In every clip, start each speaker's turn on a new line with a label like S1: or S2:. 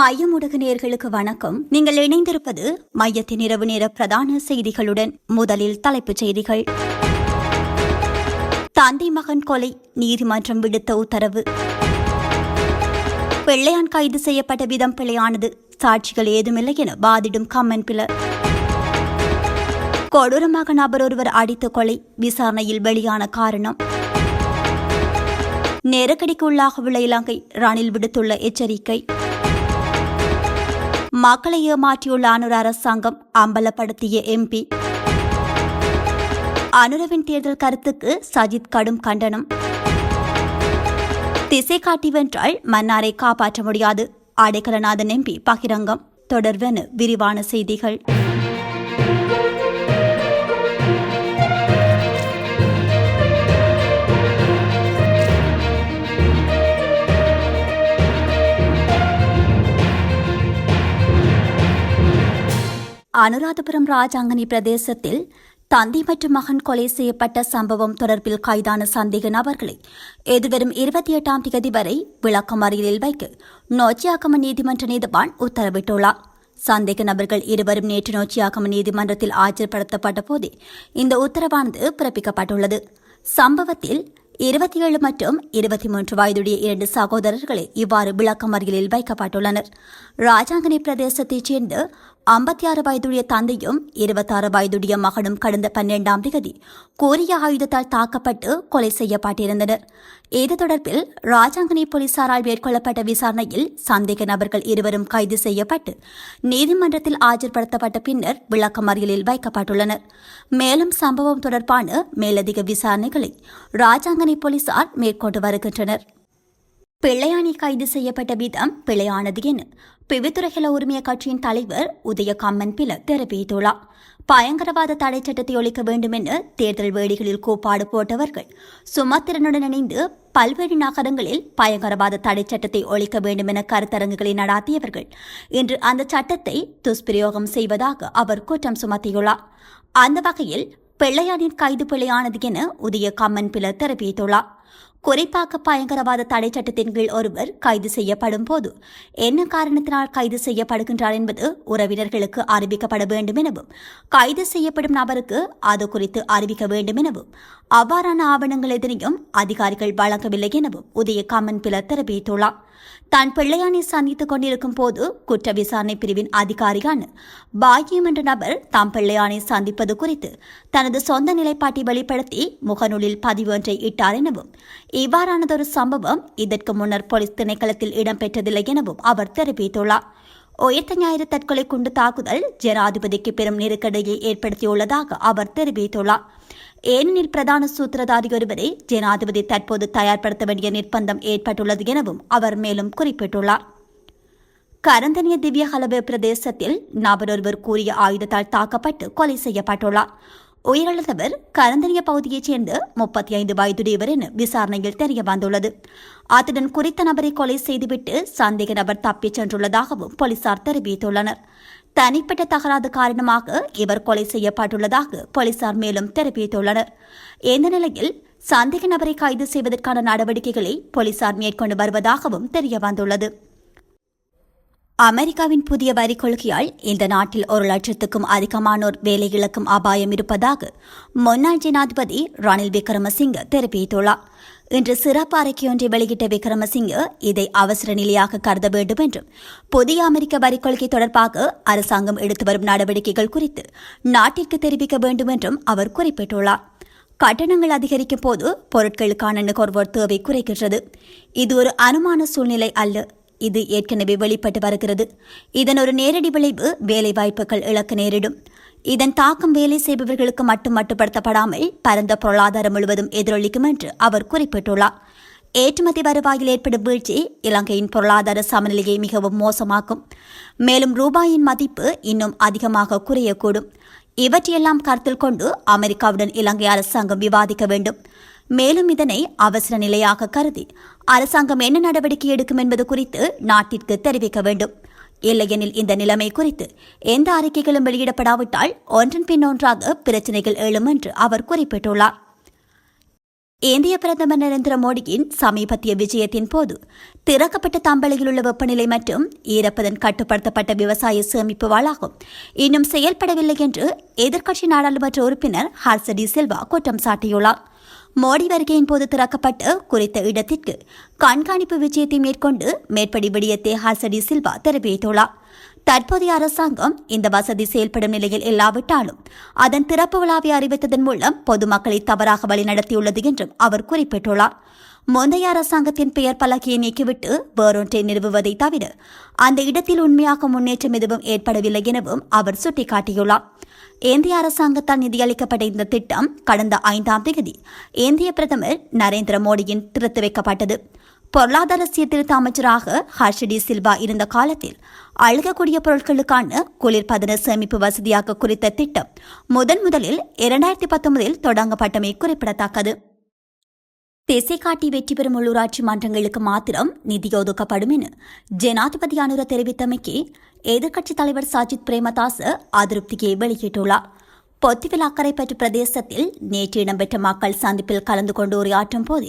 S1: மையம் ஊடக வணக்கம். நீங்கள் இணைந்திருப்பது மையத்தின் இரவு நேர பிரதான செய்திகளுடன் முதலில் தலைப்புச் செய்திகள். தந்தை மகன் கொலை நீதிமன்றம் விடுத்த உத்தரவு. பிள்ளையான் கைது செய்யப்பட்ட விதம் பிழையானது. சாட்சிகள் ஏதுமில்லை என வாதிடும் கம்மன் பிலர் கொடூரமாக நபர் ஒருவர் அடித்த கொலை விசாரணையில் வெளியான காரணம். நெருக்கடிக்கு உள்ளாகவுள்ள இலங்கை ரணில் விடுத்துள்ள எச்சரிக்கை. மக்களை ஏமாற்றியுள்ள அனுர அரசாங்கம் அம்பலப்படுத்திய எம்பி. அனுரவின் தேர்தல் கருத்துக்கு சஜித் கடும் கண்டனம். திசை காட்டி வென்றால் மன்னாரை காப்பாற்ற முடியாது. அடைக்கலநாதன் எம்பி பகிரங்கம். தொடர்வென விரிவான செய்திகள். அனுராதபுரம் ராஜாங்கனி பிரதேசத்தில் தந்தை மற்றும் மகன் கொலை செய்யப்பட்ட சம்பவம் தொடர்பில் கைதான சந்தேக நபர்களை எதிர்வரும் இருபத்தி எட்டாம் தேதி வரை விளக்கமறியலில் வைக்க நோச்சியாக்கம நீதிமன்ற நீதிவான் உத்தரவிட்டுள்ளார். சந்தேக நபர்கள் இருவரும் நேற்று நோச்சியாக்கம நீதிமன்றத்தில் ஆஜர்படுத்தப்பட்ட போதே இந்த உத்தரவானது பிறப்பிக்கப்பட்டுள்ளது. சம்பவத்தில் இருபத்தி ஏழு மற்றும் இருபத்தி மூன்று வயதுடைய இரண்டு சகோதரர்களை இவ்வாறு விளக்கமறியலில் வைக்கப்பட்டுள்ளனர். ராஜாங்கனி பிரதேசத்தைச் சேர்ந்த ஐம்பத்தி ஆறு வயதுடைய தந்தையும் இருபத்தாறு வயதுடைய மகனும் கடந்த பன்னெண்டாம் தேதி கோரிய ஆயுதத்தால் தாக்கப்பட்டு கொலை செய்யப்பட்டிருந்தனர். இது தொடர்பில் ராஜாங்கனி போலீசாரால் மேற்கொள்ளப்பட்ட விசாரணையில் சந்தேக நபர்கள் இருவரும் கைது செய்யப்பட்டு நீதிமன்றத்தில் ஆஜர்படுத்தப்பட்ட பின்னர் விளக்கமறியலில் வைக்கப்பட்டுள்ளனர். மேலும் சம்பவம் தொடர்பான மேலதிக விசாரணைகளை ராஜாங்கனி போலீசார் மேற்கொண்டு வருகின்றனர். பிள்ளையானி கைது செய்யப்பட்ட விதம் பிழையானது என பிவித்துறைகள உரிமைய கட்சியின் தலைவர் உதய கம்மன் பில தெரிவித்துள்ளார். பயங்கரவாத தடை சட்டத்தை ஒழிக்க வேண்டும் என தேர்தல் வேடிகளில் கூப்பாடு போட்டவர்கள் சுமத்திரனுடன் இணைந்து பல்வேறு நகரங்களில் பயங்கரவாத தடை சட்டத்தை ஒழிக்க வேண்டும் என கருத்தரங்குகளை நடாத்தியவர்கள் இன்று அந்த சட்டத்தை துஷ்பிரயோகம் செய்வதாக அவர் குற்றம் சுமத்தியுள்ளார். அந்த வகையில் பிள்ளையானின் கைது பிள்ளையானது என உதய கம்மன் பில தெரிவித்துள்ளார். குறிப்பாக பயங்கரவாத தடை சட்டத்தின் கீழ் ஒருவர் கைது செய்யப்படும் போது என்ன காரணத்தினால் கைது செய்யப்படுகின்றார் என்பது உறவினர்களுக்கு அறிவிக்கப்பட வேண்டும் எனவும் கைது செய்யப்படும் நபருக்கு அது குறித்து அறிவிக்க வேண்டும் எனவும் அவ்வாறான ஆவணங்கள் எதனையும் அதிகாரிகள் வழங்கவில்லை எனவும் உதய காமன் பிலர் தெரிவித்துள்ளார். தான் பிள்ளையானை சந்தித்துக் கொண்டிருக்கும் போது குற்ற விசாரணை பிரிவின் அதிகாரியான பாக்கியம் என்ற நபர் தாம் பிள்ளையானை சந்திப்பது குறித்து தனது சொந்த நிலைப்பாட்டை வெளிப்படுத்தி முகநூலில் பதிவு ஒன்றை இட்டார் எனவும் இவ்வாறானதொரு சம்பவம் இதற்கு முன்னர் போலீஸ் திணைக்களத்தில் இடம்பெற்றதில்லை எனவும் அவர் தெரிவித்துள்ளார். உயர்த்த ஞாயிறு தற்கொலை குண்டு தாக்குதல் ஜனாதிபதிக்கு பெரும் நெருக்கடியை ஏற்படுத்தியுள்ளதாக அவர் தெரிவித்துள்ளார். ஏனெனில் பிரதான சூத்திரதாரி ஒருவரை ஜனாதிபதி தற்போது தயார்படுத்த வேண்டிய நிர்பந்தம் ஏற்பட்டுள்ளது எனவும் அவர் மேலும் குறிப்பிட்டுள்ளார். கரந்தனிய திவ்ய ஹலபே பிரதேசத்தில் நபர் ஒருவர் கூறிய ஆயுதத்தால் தாக்கப்பட்டு கொலை செய்யப்பட்டுள்ளார். உயிரிழந்தவர் கரந்தனிய பகுதியைச் சேர்ந்த முப்பத்தி ஐந்து வயதுடையவர் என விசாரணையில் தெரிய வந்துள்ளது. அத்துடன் குறித்த நபரை கொலை செய்துவிட்டு சந்தேக நபர் தப்பிச் சென்றுள்ளதாகவும் போலீசார் தெரிவித்துள்ளனர். தனிப்பட்ட தகராறு காரணமாக இவர் கொலை செய்யப்பட்டுள்ளதாக போலீசார் மேலும் தெரிவித்துள்ளனர். இந்த நிலையில் சந்தேக நபரை கைது செய்வதற்கான நடவடிக்கைகளை போலீசார் மேற்கொண்டு வருவதாகவும் தெரியவந்துள்ளது அமெரிக்காவின் புதிய வரி கொள்கையால் இந்த நாட்டில் ஒரு லட்சத்துக்கும் அதிகமானோர் வேலை இழக்கும் அபாயம் இருப்பதாக முன்னாள் ஜனாதிபதி ரணில் விக்ரமசிங்க தெரிவித்துள்ளார். இன்று சிறப்பு அறிக்கை ஒன்றை வெளியிட்ட விக்ரமசிங்க இதை அவசர நிலையாக கருத வேண்டும் என்றும் புதிய அமெரிக்க வரி கொள்கை தொடர்பாக அரசாங்கம் எடுத்து வரும் நடவடிக்கைகள் குறித்து நாட்டிற்கு தெரிவிக்க வேண்டும் என்றும் அவர் குறிப்பிட்டுள்ளார். கட்டணங்கள் அதிகரிக்கும் போது பொருட்களுக்கான நுகர்வோர் தேவை குறைக்கின்றது இது ஒரு அனுமான சூழ்நிலை அல்ல. இது ஏற்கனவே வெளிப்பட்டு வருகிறது. இதன் ஒரு நேரடி விளைவு வேலை வாய்ப்புகள் இழக்க நேரிடும். இதன் தாக்கம் வேலை செய்பவர்களுக்கு மட்டும் மட்டுப்படுத்தப்படாமல் பரந்த பொருளாதாரம் முழுவதும் எதிரொலிக்கும் என்று அவர் குறிப்பிட்டுள்ளார். ஏற்றுமதி வருவாயில் ஏற்படும் வீழ்ச்சி இலங்கையின் பொருளாதார சமநிலையை மிகவும் மோசமாக்கும். மேலும் ரூபாயின் மதிப்பு இன்னும் அதிகமாக குறையக்கூடும். இவற்றையெல்லாம் கருத்தில் கொண்டு அமெரிக்காவுடன் இலங்கை அரசாங்கம் விவாதிக்க வேண்டும். மேலும் இதனை அவசர நிலையாக கருதி அரசாங்கம் என்ன நடவடிக்கை எடுக்கும் என்பது குறித்து நாட்டிற்கு தெரிவிக்க வேண்டும். இல்லையெனில் இந்த நிலைமை குறித்து எந்த அறிக்கைகளும் வெளியிடப்படாவிட்டால் ஒன்றன் பின் ஒன்றாக பிரச்சினைகள் எழும் என்று அவர் குறிப்பிட்டுள்ளார். இந்திய பிரதமர் நரேந்திர மோடியின் சமீபத்திய விஜயத்தின் போது திறக்கப்பட்ட தம்பளையில் உள்ள வெப்பநிலை மற்றும் ஈரப்பதன் கட்டுப்படுத்தப்பட்ட விவசாய சேமிப்பு வளாகம். இன்னும் செயல்படவில்லை என்று எதிர்க்கட்சி நாடாளுமன்ற உறுப்பினர் ஹர்சடி சில்வா குற்றம் சாட்டியுள்ளார். மோடி வருகையின் போது திறக்கப்பட்ட குறித்த இடத்திற்கு கண்காணிப்பு விஜயத்தை மேற்கொண்டு மேற்படி விடயத்தை ஹர்சடி சில்வா தெரிவித்துள்ளார் தற்போதைய அரசாங்கம் இந்த வசதி செயல்படும் நிலையில் இல்லாவிட்டாலும் அதன் திறப்பு விழாவை அறிவித்ததன் மூலம் பொதுமக்களை தவறாக வழிநடத்தியுள்ளது என்றும் அவர் குறிப்பிட்டுள்ளார். முந்தைய அரசாங்கத்தின் பெயர் பலகையை நீக்கிவிட்டு வேறொன்றை நிறுவுவதை தவிர அந்த இடத்தில் உண்மையாக முன்னேற்றம் எதுவும் ஏற்படவில்லை எனவும் அவர் சுட்டிக்காட்டியுள்ளார். இந்திய அரசாங்கத்தால் நிதியளிக்கப்பட்ட இந்த திட்டம் கடந்த ஐந்தாம் தேதி இந்திய பிரதமர் நரேந்திர மோடியின் திறந்து வைக்கப்பட்டது. பொருளாதார சீர்திருத்த அமைச்சராக ஹர்ஷடி சில்வா இருந்த காலத்தில் அழுகக்கூடிய பொருட்களுக்கான குளிர்பதன சேமிப்பு வசதியாக குறித்த திட்டம் முதன் முதலில் இரண்டாயிரத்தி பத்தொன்பதில் தொடங்கப்பட்டமை குறிப்பிடத்தக்கது. திசை காட்டி வெற்றி பெறும் உள்ளூராட்சி மன்றங்களுக்கு மாத்திரம் நிதி ஒதுக்கப்படும் என ஜனாதிபதி அனுர தெரிவித்தமைக்கு எதிர்க்கட்சித் தலைவர் சாஜித் பிரேமதாச அதிருப்தியை வெளியிட்டுள்ளார். பொத்திவில் அக்கரைப்பற்று பிரதேசத்தில் நேற்று இடம்பெற்ற மக்கள் சந்திப்பில் கலந்து கொண்டு உரையாற்றும் போது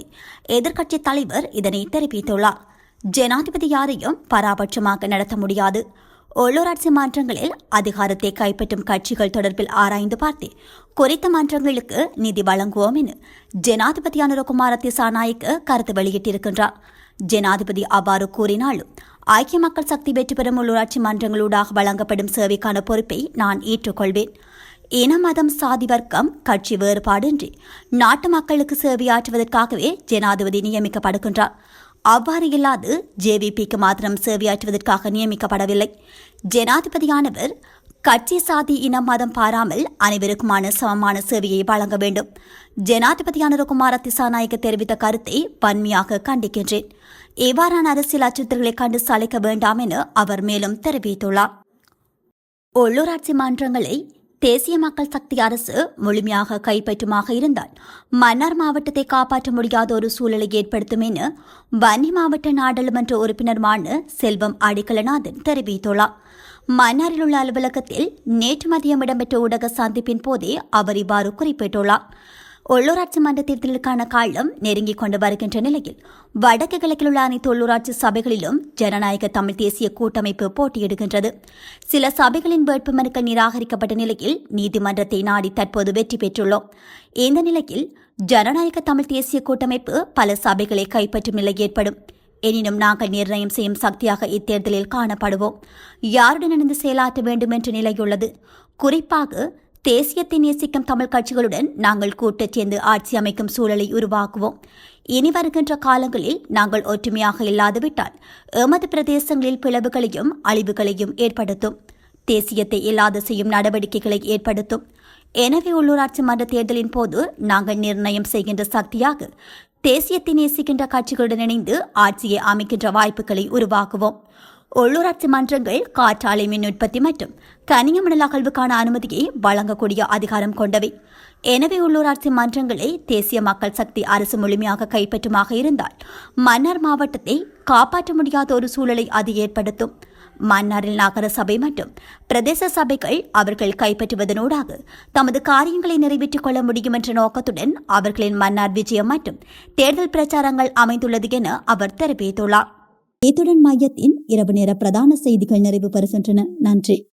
S1: எதிர்க்கட்சித் தலைவர் இதனை தெரிவித்துள்ளார். ஜனாதிபதி யாரையும் பராபட்சமாக நடத்த முடியாது. உள்ளூராட்சி மன்றங்களில் அதிகாரத்தை கைப்பற்றும் கட்சிகள் தொடர்பில் ஆராய்ந்து பார்த்து குறித்த மன்றங்களுக்கு நிதி வழங்குவோம் என ஜனாதிபதி அனுரகுமார திசாநாயக்கு கருத்து வெளியிட்டிருக்கின்றார். ஜனாதிபதி அவ்வாறு கூறினாலும் ஐக்கிய மக்கள் சக்தி வெற்றி பெறும் உள்ளூராட்சி மன்றங்களூடாக வழங்கப்படும் சேவைக்கான பொறுப்பை நான் ஏற்றுக்கொள்வேன். இன மதம் சாதி வர்க்கம் கட்சி வேறுபாடின்றி நாட்டு மக்களுக்கு சேவையாற்றுவதற்காகவே ஜனாதிபதி நியமிக்கப்படுகின்றார். அவ்வாறு இல்லாது ஜேவிபிக்கு மாத்திரம் சேவையாற்றுவதற்காக நியமிக்கப்படவில்லை. ஜனாதிபதியானவர் கட்சி சாதி இனம் மதம் பாராமல் அனைவருக்குமான சமமான சேவையை வழங்க வேண்டும். ஜனாதிபதியான குமார திசாநாயக்க தெரிவித்த கருத்தை வன்மையாக கண்டிக்கின்றேன். இவ்வாறான அரசியல் அச்சுறுத்தல்களை கண்டு சளைக்க வேண்டாம் என அவர் மேலும் தெரிவித்துள்ளார். உள்ளூராட்சி மன்றங்களை தேசிய மக்கள் சக்தி அரசு முழுமையாக கைப்பற்றுமாக இருந்தால் மன்னார் மாவட்டத்தை காப்பாற்ற முடியாத ஒரு சூழலை ஏற்படுத்தும் என வன்னி மாவட்ட நாடாளுமன்ற உறுப்பினருமான செல்வம் அடிக்கலநாதன் தெரிவித்துள்ளார். மன்னாரில் உள்ள அலுவலகத்தில் நேற்று மதியம் இடம்பெற்ற ஊடக சந்திப்பின் போதே அவர் இவ்வாறு குறிப்பிட்டுள்ளார். உள்ளூராட்சி மன்ற தேர்தலுக்கான காலம் நெருங்கிக் கொண்டு வருகின்ற நிலையில் வடக்கு கிழக்கில் உள்ள அனைத்து உள்ளூராட்சி சபைகளிலும் ஜனநாயக தமிழ் தேசிய கூட்டமைப்பு போட்டியிடுகின்றது. சில சபைகளின் வேட்புமனுக்கள் நிராகரிக்கப்பட்ட நிலையில் நீதிமன்றத்தை நாடி தற்போது வெற்றி பெற்றுள்ளோம். இந்த நிலையில் ஜனநாயக தமிழ் தேசிய கூட்டமைப்பு பல சபைகளை கைப்பற்றும் நிலை ஏற்படும். எனினும் நாங்கள் நிர்ணயம் செய்யும் சக்தியாக இத்தேர்தலில் காணப்படுவோம். யாருடன் இணைந்து செயலாற்ற வேண்டும் என்ற நிலையுள்ளது. குறிப்பாக தேசியத்தை நேசிக்கும் தமிழ் கட்சிகளுடன் நாங்கள் கூட்டச் சேர்ந்து ஆட்சி அமைக்கும் சூழலை உருவாக்குவோம். இனி வருகின்ற காலங்களில் நாங்கள் ஒற்றுமையாக இல்லாதுவிட்டால் எமது பிரதேசங்களில் பிளவுகளையும் அழிவுகளையும் ஏற்படுத்தும். தேசியத்தை இல்லாது செய்யும் நடவடிக்கைகளை ஏற்படுத்தும். எனவே உள்ளூராட்சி மன்ற தேர்தலின் போது நாங்கள் நிர்ணயம் செய்கின்ற சக்தியாக தேசியத்தை நேசிக்கின்ற கட்சிகளுடன் இணைந்து ஆட்சியை அமைக்கின்ற வாய்ப்புகளை உருவாக்குவோம். உள்ளூராட்சி மன்றங்கள் காற்றாலை மின் உற்பத்தி மற்றும் கனியமணல் அகழ்வுக்கான அனுமதியை வழங்கக்கூடிய அதிகாரம் கொண்டவை. எனவே உள்ளூராட்சி மன்றங்களை தேசிய மக்கள் சக்தி அரசு முழுமையாக கைப்பற்றுமாக இருந்தால் மன்னார் மாவட்டத்தை காப்பாற்ற முடியாத ஒரு சூழலை அது ஏற்படுத்தும். மன்னாரில் நகர சபை மற்றும் பிரதேச சபைகள் அவர்கள் கைப்பற்றுவதனூடாக தமது காரியங்களை நிறைவேற்றிக் கொள்ள முடியும் என்ற நோக்கத்துடன் அவர்களின் மன்னார் விஜயம் மற்றும் தேர்தல் பிரச்சாரங்கள் அமைந்துள்ளது என அவர் தெரிவித்துள்ளார். இத்துடன் மையத்தின் இரவு நேர பிரதான செய்திகள் நிறைவு பெறுகின்றன. நன்றி.